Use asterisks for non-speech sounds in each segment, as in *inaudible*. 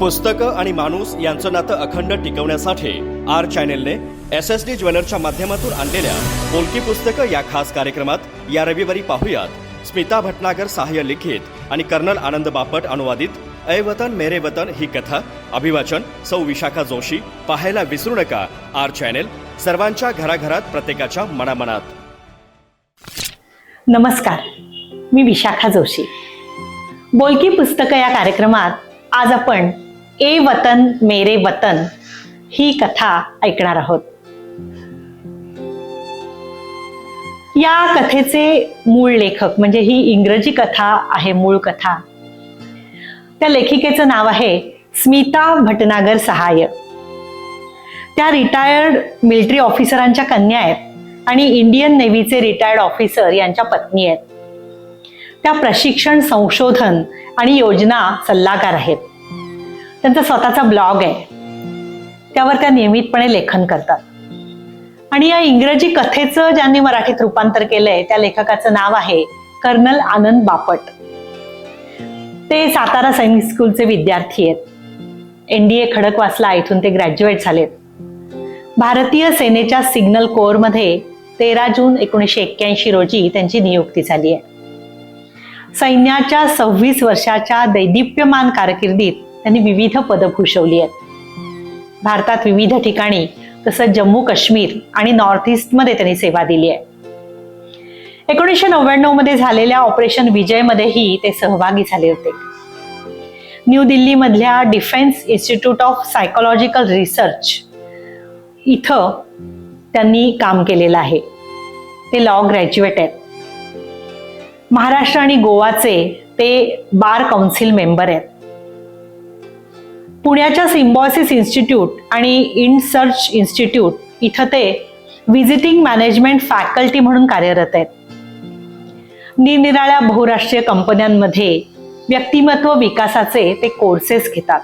पुस्तकं आणि माणूस यांचं नातं अखंड टिकवण्यासाठी आर चॅनेलने एस एस डी ज्वेलरच्या माध्यमातून आणलेल्या बोलकी पुस्तकं या खास कार्यक्रमात या रविवारी पाहुयात. स्मिता भटनागर सहाय्य लिखित आणि कर्नल आनंद बापट अनुवादित ऐ वतन मेरे वतन ही कथा अभिवाचन सौ विशाखा जोशी पाहायला विसरू नका आर चॅनेल सर्वांच्या घराघरात प्रत्येकाच्या मनामनात. नमस्कार मी विशाखा जोशी. बोलकी पुस्तकं या कार्यक्रमात आज आपण ए वतन मेरे वतन ही कथा ऐकणार आहोत. या कथेचे मूळ लेखक म्हणजे ही इंग्रजी कथा आहे मूळ कथा. त्या लेखिकेचं नाव आहे स्मिता भटनागर सहाय त्या रिटायर्ड मिलिटरी ऑफिसरांच्या कन्या आहेत आणि इंडियन नेव्हीचे रिटायर्ड ऑफिसर यांच्या पत्नी आहेत. त्या प्रशिक्षण संशोधन आणि योजना सल्लागार आहेत. त्यांचा स्वतःचा ब्लॉग आहे. त्यावर त्या नियमितपणे लेखन करतात. आणि या इंग्रजी कथेचं ज्यांनी मराठीत रूपांतर केलंय त्या लेखकाचं नाव आहे कर्नल आनंद बापट. ते सातारा सैनिक स्कूलचे विद्यार्थी आहेत. एनडीए खडकवासला इथून ते ग्रॅज्युएट झालेत. भारतीय सेनेच्या सिग्नल कोअरमध्ये तेरा जून एकोणीसशे एक्क्याऐंशी रोजी त्यांची नियुक्ती झाली आहे. सैन्याच्या सव्वीस वर्षाच्या दैदिप्यमान कारकिर्दीत त्यांनी विविध पदं भूषवली आहेत. भारतात विविध ठिकाणी तसंच जम्मू काश्मीर आणि नॉर्थ ईस्टमध्ये त्यांनी सेवा दिली आहे. एकोणीसशे नव्याण्णवमध्ये झालेल्या ऑपरेशन विजयमध्येही ते सहभागी झाले होते. New दिल्लीमधल्या defence institute of psychological research इथं त्यांनी काम केलेलं आहे. ते लॉ ग्रॅज्युएट आहेत. महाराष्ट्र आणि गोवाचे ते बार काउन्सिल मेंबर आहेत. पुण्याच्या सिम्बॉसिस इन्स्टिट्यूट आणि इन सर्च इन्स्टिट्यूट इथं ते व्हिजिटिंग मॅनेजमेंट फॅकल्टी म्हणून कार्यरत आहेत. निरनिराळ्या बहुराष्ट्रीय कंपन्यांमध्ये व्यक्तिमत्व विकासाचे ते कोर्सेस घेतात.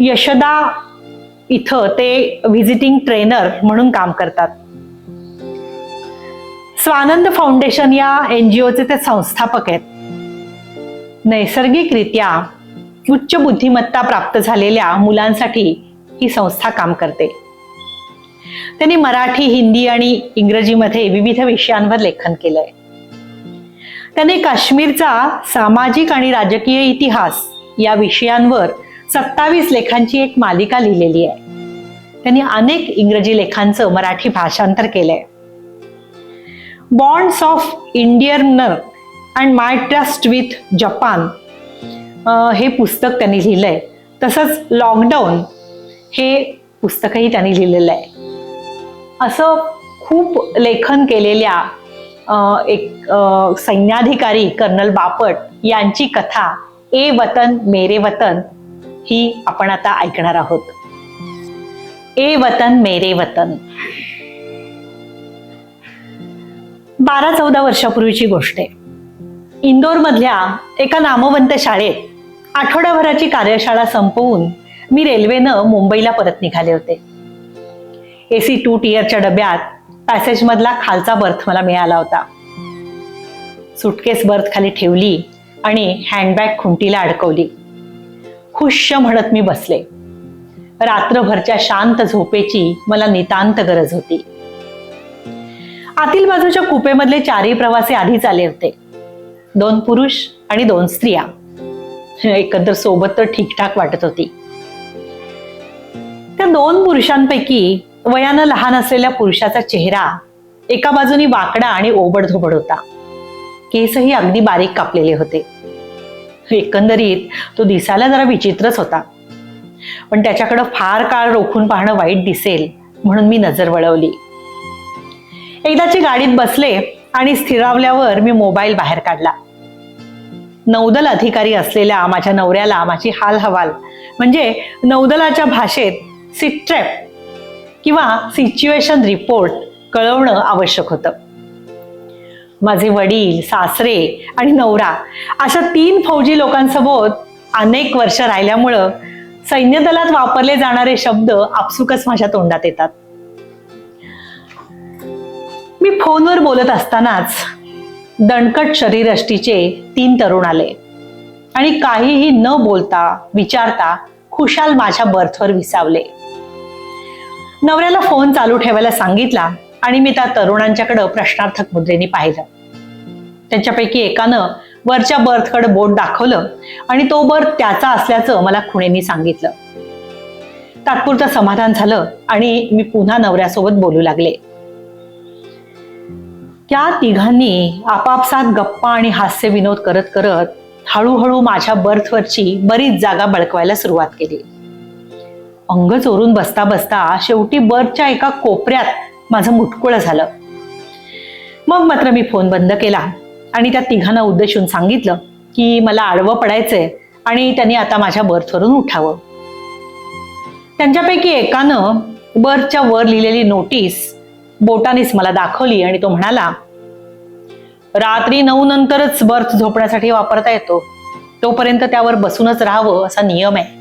यशदा इथं ते व्हिजिटिंग ट्रेनर म्हणून काम करतात. स्वानंद फाउंडेशन या एन जी ओचे ते संस्थापक आहेत. नैसर्गिकरित्या उच्च बुद्धिमत्ता प्राप्त झालेल्या मुलांसाठी ही संस्था काम करते. त्यांनी मराठी हिंदी आणि इंग्रजीमध्ये विविध विषयांवर लेखन केलंय. त्याने काश्मीरचा सामाजिक आणि राजकीय इतिहास या विषयांवर सत्तावीस लेखांची एक मालिका लिहिलेली आहे. त्यांनी अनेक इंग्रजी लेखांचं मराठी भाषांतर केलंय. Bonds of Indian and my trust with Japan हे पुस्तक त्यांनी लिहिलंय. तसंच लॉकडाऊन हे पुस्तकही त्यांनी लिहिलेलं आहे. असं खूप लेखन केलेल्या एक सैन्याधिकारी कर्नल बापट यांची कथा ए वतन मेरे वतन ही आपण आता ऐकणार आहोत. ए वतन मेरे वतन. बारा चौदा वर्षापूर्वीची गोष्ट आहे. इंदोरमधल्या एका नामवंत शाळेत आठवड्याभराची कार्यशाळा संपवून मी रेल्वेनं मुंबईला परत निघाले होते. ए सी टू टियरच्या डब्यात पॅसेजमधला खालचा बर्थ मला मिळाला होता. सुटकेस बर्थ खाली ठेवली आणि हँडबॅग खुंटीला अडकवली. खुश म्हणत मी बसले. रात्रभरच्या शांत झोपेची मला नितांत गरज होती. आतील बाजूच्या कुपेमधले चारही प्रवासी आधीच आले होते. दोन पुरुष आणि दोन स्त्रिया. एकंदर सोबत तर ठीकठाक वाटत होती. त्या दोन पुरुषांपैकी वयानं लहान असलेल्या पुरुषाचा चेहरा एका बाजूनी वाकडा आणि ओबडधोबड होता. केसही अगदी बारीक कापलेले होते. एकंदरीत तो दिसायला जरा विचित्रच होता. पण त्याच्याकडं फार काळ रोखून पाहणं वाईट दिसेल म्हणून मी नजर वळवली. एकदाची गाडीत बसले आणि स्थिरावल्यावर मी मोबाईल बाहेर काढला. नौदल अधिकारी असलेल्या माझ्या नवऱ्याला माझी हाल हवाल म्हणजे नौदलाच्या भाषेत सिट्रॅप किंवा सिच्युएशन रिपोर्ट कळवणं आवश्यक होतं. माझे वडील सासरे आणि नवरा अशा तीन फौजी लोकांसोबत अनेक वर्ष राहिल्यामुळं सैन्य दलात वापरले जाणारे शब्द आपसुकच माझ्या तोंडात येतात. मी फोनवर बोलत असतानाच दणकट शरीरष्टीचे तीन तरुण आले. आणि काहीही न बोलता विचारता खुशाल माझ्या बर्थवर विसावले. नवऱ्याला फोन चालू ठेवायला सांगितला आणि मी त्या तरुणांच्याकडं प्रश्नार्थक मुद्रेने पाहिलं. त्यांच्यापैकी एकानं वरच्या बर्थकडे बोट दाखवलं आणि तो बर्थ त्याचा असल्याचं मला खुणेनी सांगितलं. तात्पुरतं समाधान झालं आणि मी पुन्हा नवऱ्यासोबत बोलू लागले. त्या तिघांनी आपापसात गप्पा आणि हास्य विनोद करत करत हळूहळू माझ्या बर्थवरची बरीच जागा बळकवायला सुरुवात केली. अंग चोरून बसता बसता शेवटी बर्थच्या एका कोपऱ्यात माझं मुटकुळ झालं. मग मात्र मी फोन बंद केला आणि त्या तिघांना उद्देशून सांगितलं की मला आडवं पडायचंय आणि त्यांनी आता माझ्या बर्थवरून उठावं. त्यांच्यापैकी एकानं बर्थच्या वर लिहिलेली नोटीस बोटानीच मला दाखवली आणि तो म्हणाला रात्री नऊ नंतरच बर्थ झोपण्यासाठी वापरता येतो. तोपर्यंत त्यावर बसूनच राहावं असा नियम आहे.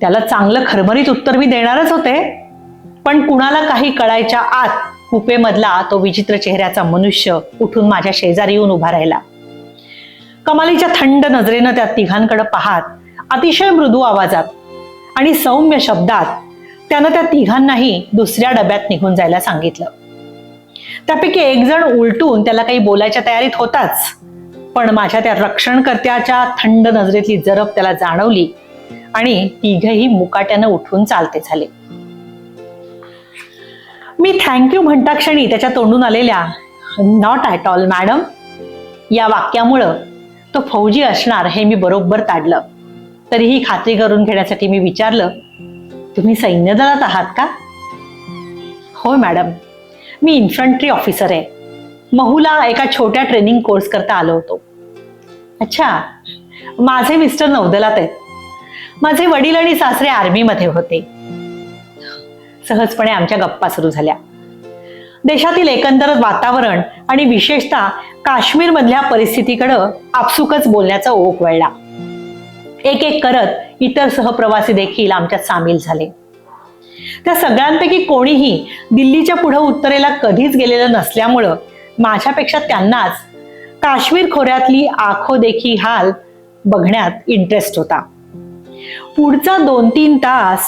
त्याला चांगलं खरमरीत उत्तर मी देणारच होते पण कुणाला काही कळायच्या आत कुपेमधला तो विचित्र चेहऱ्याचा मनुष्य उठून माझ्या शेजारी येऊन उभा राहिला. कमालीच्या थंड नजरेनं त्या तिघांकडे पाहत अतिशय मृदू आवाजात आणि सौम्य शब्दात त्यानं त्या तिघांनाही दुसऱ्या डब्यात निघून जायला सांगितलं. त्यापैकी एक जण उलटून त्याला काही बोलायच्या तयारीत होताच. पण माझ्या त्या रक्षणकर्त्याच्या थंड नजरेतली जरब त्याला जाणवली आणि तिघही मुकाट्यानं उठून चालते झाले. मी थँक्यू म्हणता क्षणी त्याच्या तोंडून आलेल्या नॉट ॲट ऑल मॅडम या वाक्यामुळं तो फौजी असणार हे मी बरोबर ताडलं. तरीही खात्री करून घेण्यासाठी मी विचारलं तुम्ही सैन्य दलात आहात का? होय मॅडम. मी इन्फंट्री ऑफिसर आहे. महूला एका छोट्या ट्रेनिंग कोर्स करता आलो होतो. अच्छा. माझे मिस्टर नौदलात आहेत. माझे वडील आणि सासरे आर्मीमध्ये होते. सहजपणे आमच्या गप्पा सुरू झाल्या. देशातील एकंदर वातावरण आणि विशेषतः काश्मीरमधल्या परिस्थितीकडं आपसुकच बोलण्याचा ओघ वळला. एक एक करत इतर सहप्रवासी देखील आमच्यात सामील झाले. त्या सगळ्यांपैकी कोणीही दिल्लीच्या पुढे उत्तरेला कधीच गेलेलं नसल्यामुळं माझ्यापेक्षा त्यांनाच काश्मीर खोऱ्यातली आखो देखी हाल बघण्यात इंटरेस्ट होता. पुढचा दोन तीन तास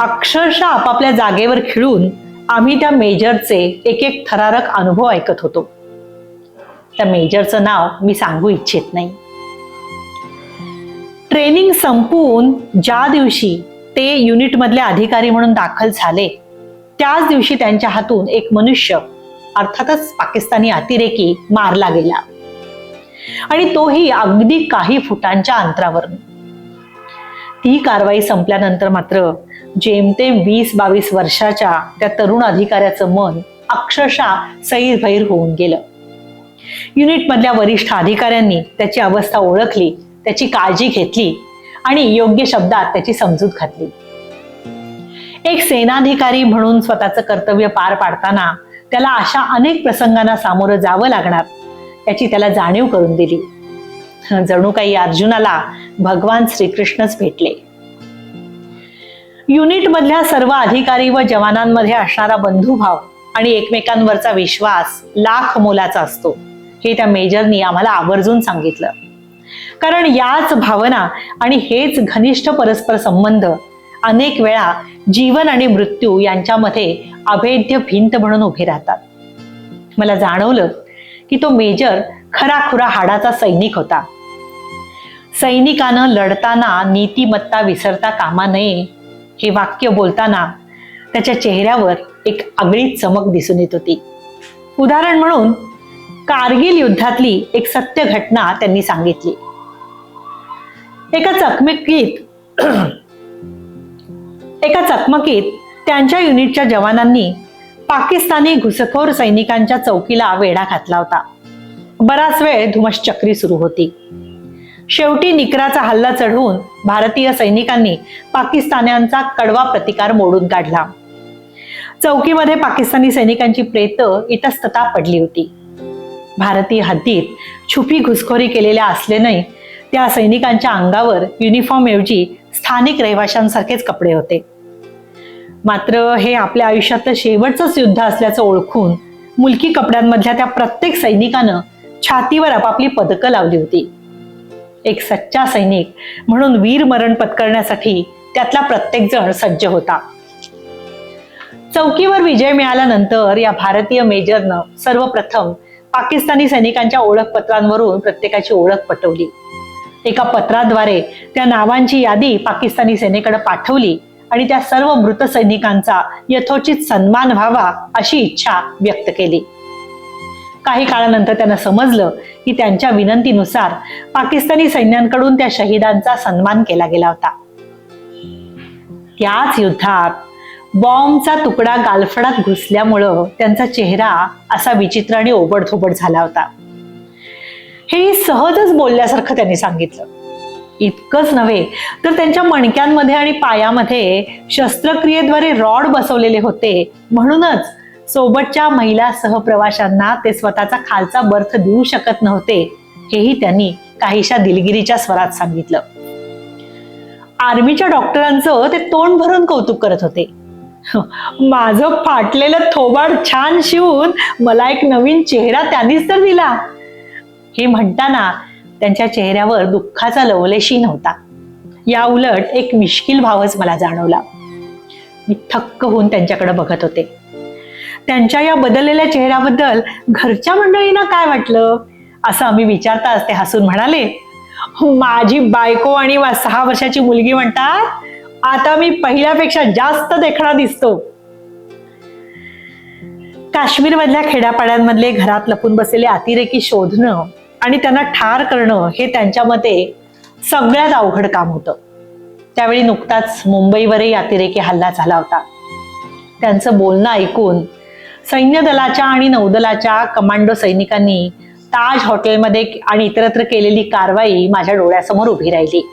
अक्षरशः आपापल्या जागेवर खिळून आम्ही त्या मेजरचे एक एक थरारक अनुभव ऐकत होतो. त्या मेजरचं नाव मी सांगू इच्छित नाही. ट्रेनिंग संपवून ज्या दिवशी ते युनिटमधले अधिकारी म्हणून दाखल झाले त्याच दिवशी त्यांच्या हातून एक मनुष्य अर्थातच पाकिस्तानी अतिरेकी मारला गेला. आणि तोही अगदी काही फुटांच्या अंतरावर ती कारवाई संपल्यानंतर मात्र जेमतेम वीस बावीस वर्षाच्या त्या तरुण अधिकाऱ्याचं मन अक्षरशः सैरभैर होऊन गेलं. युनिटमधल्या वरिष्ठ अधिकाऱ्यांनी त्याची अवस्था ओळखली त्याची काळजी घेतली आणि योग्य शब्दात त्याची समजूत घातली. एक सेनाधिकारी म्हणून स्वतःचं कर्तव्य पार पाडताना त्याला अशा अनेक प्रसंगांना सामोरं जावं लागणार याची त्याला जाणीव करून दिली. जणू काही अर्जुनाला भगवान श्रीकृष्णच भेटले. युनिट मधल्या सर्व अधिकारी व जवानांमध्ये असणारा बंधुभाव आणि एकमेकांवरचा विश्वास लाख मोलाचा असतो हे त्या मेजरनी आम्हाला आवर्जून सांगितलं. कारण याच भावना आणि हेच घनिष्ठ परस्पर संबंध अनेक वेळा जीवन आणि मृत्यू यांच्यामध्ये अभेद्य भिंत म्हणून उभे राहतात. मला जाणवलं की तो मेजर खराखुरा हाडाचा सैनिक होता. सैनिकानं लढताना नीतिमत्ता विसरता कामा नये हे वाक्य बोलताना त्याच्या चेहऱ्यावर एक आगळी चमक दिसून येत होती. उदाहरण म्हणून कारगिल युद्धातली एक सत्य घटना त्यांनी सांगितली. एका चकमकीत *clears throat* एका चकमकीत त्यांच्या युनिटच्या जवानांनी पाकिस्तानी घुसखोर सैनिकांच्या चौकीला वेढा घातला होता. बराच वेळ धुमश्चक्री सुरू होती. शेवटी निकराचा हल्ला चढवून भारतीय सैनिकांनी पाकिस्तान्यांचा कडवा प्रतिकार मोडून काढला. चौकीमध्ये पाकिस्तानी सैनिकांची प्रेत इतस्तता पडली होती. भारतीय हद्दीत छुपी घुसखोरी केलेल्या असल्याने त्या सैनिकांच्या अंगावर युनिफॉर्म ऐवजी स्थानिक रहिवाशांसारखेच कपडे होते. मात्र हे आपल्या आयुष्यातलं शेवटचंच युद्ध असल्याचं ओळखून मुलकी कपड्यांमधल्या त्या प्रत्येक सैनिकानं छातीवर आपापली पदकं लावली होती. एक सच्चा सैनिक म्हणून वीर मरण पत्करण्यासाठी त्यातला प्रत्येक जण सज्ज होता. चौकीवर विजय मिळाल्यानंतर या भारतीय मेजरनं सर्वप्रथम पाकिस्तानी सैनिकांच्या ओळखपत्रांवरून प्रत्येकाची ओळख पटवली. एका पत्राद्वारे त्या नावांची यादी पाकिस्तानी सेनेकडे पाठवली आणि त्या सर्व मृत सैनिकांचा यथोचित सन्मान व्हावा अशी इच्छा व्यक्त केली. काही काळानंतर त्यांना समजलं की त्यांच्या विनंतीनुसार पाकिस्तानी सैन्यांकडून त्या शहीदांचा सन्मान केला गेला होता. त्याच युद्धात बॉम्बचा तुकडा गालफडात घुसल्यामुळं त्यांचा चेहरा असा विचित्र आणि ओबडधोबड झाला होता. हे सहजच बोलल्यासारखं त्यांनी सांगितलं. इतकंच नव्हे तर त्यांच्या मणक्यांमध्ये आणि पायामध्ये शस्त्रक्रियेद्वारे रॉड बसवलेले होते. म्हणूनच सोबतच्या महिला सहप्रवाशांना ते स्वतःचा खालचा बर्थ देऊ शकत नव्हते हेही त्यांनी काहीशा दिलगिरीच्या स्वरात सांगितलं. आर्मीच्या डॉक्टरांचं ते तोंड भरून कौतुक करत होते. माझं फाटलेलं थोबाड छान शिवून मला एक नवीन चेहरा त्यांनीच तर दिला. हे म्हणताना त्यांच्या चेहऱ्यावर दुःखाचा लवलेशी नव्हता. या उलट एक मिश्किल भावच मला जाणवला. मी थक्क होऊन त्यांच्याकडे बघत होते. त्यांच्या या बदललेल्या चेहऱ्याबद्दल घरच्या मंडळींना काय वाटलं? असं आम्ही विचारताच ते हसून म्हणाले माझी बायको आणि सहा वर्षाची मुलगी म्हणतात? आता मी पहिल्यापेक्षा जास्त देखणा दिसतो. काश्मीर मधल्या खेड्यापाड्यांमधले घरात लपून बसलेले अतिरेकी शोधणं आणि त्यांना ठार करणं हे त्यांच्या मते सगळ्यात अवघड काम होतं. त्यावेळी नुकताच मुंबईवरही अतिरेकी हल्ला झाला होता. त्यांचं बोलणं ऐकून सैन्य दलाच्या आणि नौदलाच्या कमांडो सैनिकांनी ताज हॉटेलमध्ये आणि इतरत्र केलेली कारवाई माझ्या डोळ्यासमोर उभी राहिली.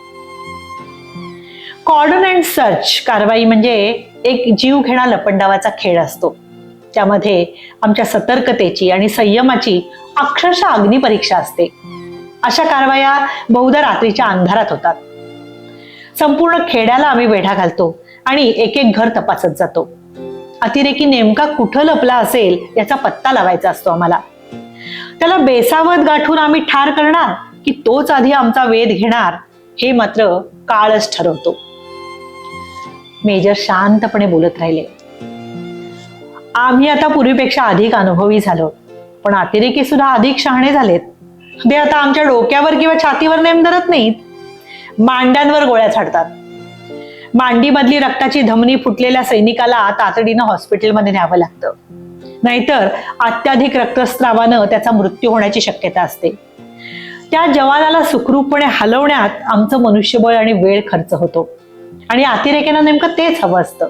कॉर्डन अँड सर्च कारवाई म्हणजे एक जीव घेणा लपंडावाचा खेळ असतो. त्यामध्ये आमच्या सतर्कतेची आणि संयमाची अक्षरशः अग्निपरीक्षा असते. अशा कारवाया बहुधा रात्रीच्या अंधारात होतात. संपूर्ण खेड्याला आम्ही वेढा घालतो आणि एक एक घर तपासत जातो. अतिरेकी नेमका कुठं लपला असेल याचा पत्ता लावायचा असतो आम्हाला. त्याला बेसावत गाठून आम्ही ठार करणार की तोच आधी आमचा वेध घेणार हे मात्र काळच ठरवतो. मेजर शांतपणे बोलत राहिले. आम्ही आता पूर्वीपेक्षा अधिक अनुभवी झालो पण अतिरेकी सुद्धा अधिक शहाणे झालेत. ते आता आमच्या डोक्यावर किंवा छातीवर नेम धरत नाहीत. मांड्यांवर गोळ्या छाडतात मांडीमधली रक्ताची धमनी फुटलेल्या सैनिकाला तातडीनं हॉस्पिटलमध्ये न्यावं लागतं. नाहीतर अत्याधिक रक्तस्रावानं त्याचा मृत्यू होण्याची शक्यता असते. त्या जवानाला सुखरूपपणे हलवण्यात आमचं मनुष्यबळ आणि वेळ खर्च होतो. आणि अतिरेक्यांना नेमकं तेच हवं असतं.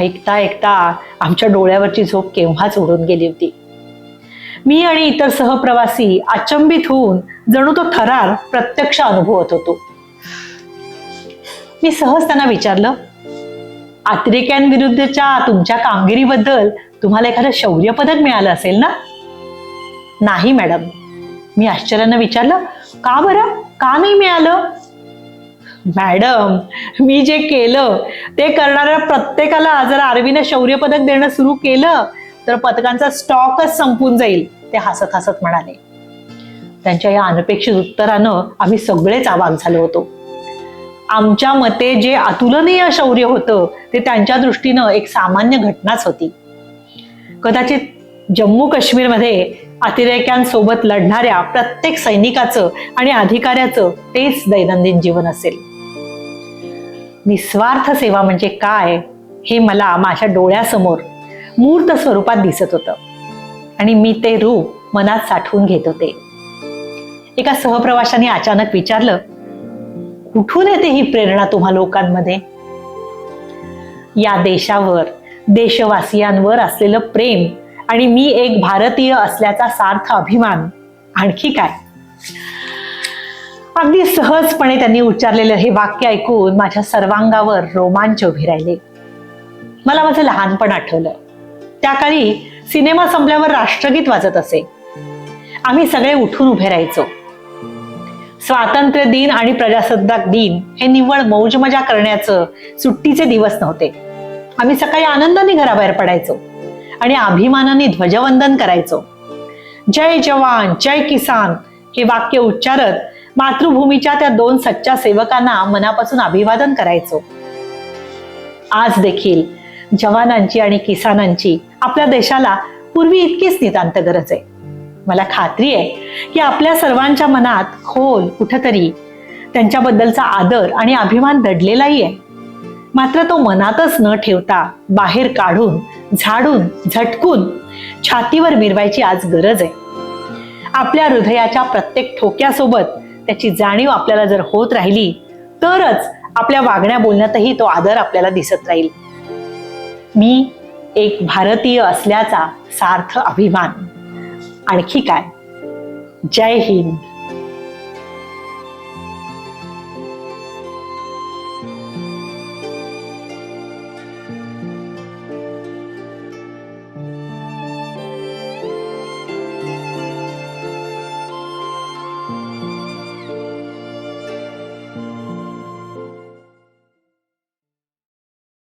ऐकता ऐकता आमच्या डोळ्यावरची झोप केव्हाच उडून गेली होती. मी आणि इतर सहप्रवासी अचंबित होऊन जणू तो थरार प्रत्यक्ष अनुभवत होतो. मी सहज त्यांना विचारलं अतिरेक्यांविरुद्धच्या तुमच्या कामगिरीबद्दल तुम्हाला एखादं शौर्य पदक मिळालं असेल ना? नाही मॅडम. मी आश्चर्यानं विचारलं का बरं? का नाही मिळालं? मॅडम मी जे केलं ते करणाऱ्या प्रत्येकाला जर आर्मीने शौर्य पदक देणं सुरू केलं तर पदकांचा स्टॉकच संपून जाईल ते हसत हसत म्हणाले. त्यांच्या या अनपेक्षित उत्तरानं आम्ही सगळेच आवाक झालो होतो. आमच्या मते जे अतुलनीय शौर्य होतं ते त्यांच्या दृष्टीनं एक सामान्य घटनाच होती. कदाचित जम्मू काश्मीरमध्ये अतिरेक्यांसोबत लढणाऱ्या प्रत्येक सैनिकाचं आणि अधिकाऱ्याचं तेच दैनंदिन जीवन असेल. निस्वार्थ सेवा म्हणजे काय हे मला माझ्या डोळ्यासमोर मूर्त स्वरूपात दिसत होतं. आणि मी ते रूप मनात साठवून घेत होते. एका सहप्रवाशाने अचानक विचारलं कुठून येते ही प्रेरणा तुम्हा लोकांमध्ये? या देशावर देशवासियांवर असलेलं प्रेम आणि मी एक भारतीय असल्याचा सार्थ अभिमान आणखी काय? अगदी सहजपणे त्यांनी उच्चारलेलं हे वाक्य ऐकून माझ्या सर्वांगावर रोमांच उभे राहिले. मला माझं लहानपण आठवलं. त्या काळी सिनेमा संपल्यावर राष्ट्रगीत वाजत असे. आम्ही सगळे उठून उभे राहायचो. स्वातंत्र्य दिन आणि प्रजासत्ताक दिन हे निव्वळ मौज मजा करण्याचं सुट्टीचे दिवस नव्हते. आम्ही सकाळी आनंदाने घराबाहेर पडायचो आणि अभिमानाने ध्वजवंदन करायचो. जय जवान जय किसान हे वाक्य उच्चारत मातृभूमीच्या त्या दोन सच्च्या सेवकांना मनापासून अभिवादन करायचो. आज देखील जवानांची आणि किसानांची आपल्या देशाला पूर्वी इतकीच नितांत गरज आहे. मला खात्री आहे की आपल्या सर्वांच्या मनात खोल कुठंतरी त्यांच्याबद्दलचा आदर आणि अभिमान दडलेलाही आहे. मात्र तो मनातच न ठेवता बाहेर काढून झाडून झटकून छातीवर मिरवायची आज गरज आहे. आपल्या हृदयाच्या प्रत्येक ठोक्यासोबत त्याची जाणीव आपल्याला जर होत राहिली तरच आपल्या वागण्या बोलण्यातही तो आदर आपल्याला दिसत राहील. मी एक भारतीय असल्याचा सार्थ अभिमान. आणखी काय? जय हिंद.